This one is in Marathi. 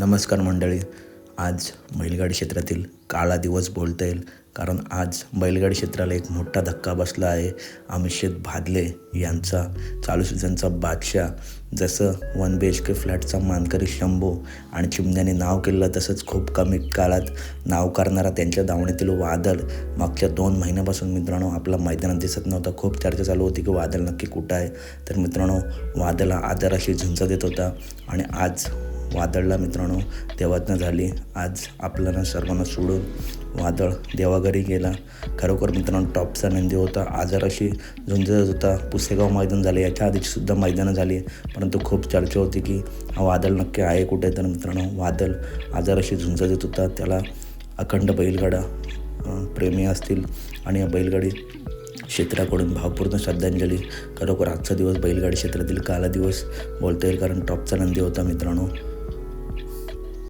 नमस्कार मंडळी. आज बैलगाडी क्षेत्रातील काळा दिवस बोलता येईल. कारण आज बैलगाडी क्षेत्राला एक मोठा धक्का बसला आहे. अमिषेत भादले यांचा चालू सीझनचा बादशाह. जसं वन बी एच के फ्लॅटचा मानकरी शंभू आणि चिमण्याने नाव केलं तसंच खूप कमी काळात नाव करणारा त्यांच्या दावणीतील वादळ. मागच्या दोन महिन्यापासून मित्रांनो आपला मैदानात दिसत नव्हता. खूप चर्चा चालू होती की वादळ नक्की कुठं आहे. तर मित्रांनो वादळला आदराशी झुंज देत होता. आणि आज वादळला मित्रांनो देवातनं झाली. आज आपल्याला सर्वांना सोडून वादळ देवाघरी गेला. खरोखर मित्रांनो टॉपचा नंदी होता. आजाराशी झुंजत होता. पुसेगाव मैदान झाले. याच्या आधीचीसुद्धा मैदानं झाली. परंतु खूप चर्चा होती की हा वादळ नक्की आहे कुठे? तर मित्रांनो वादळ आजाराशी झुंज देत होता. त्याला अखंड बैलगाडा प्रेमी असतील आणि या बैलगाडी क्षेत्राकडून भावपूर्ण श्रद्धांजली. खरोखर आजचा दिवस बैलगाडी क्षेत्रातील काला दिवस बोलता येईल कारण टॉपचा नंदी होता मित्रांनो.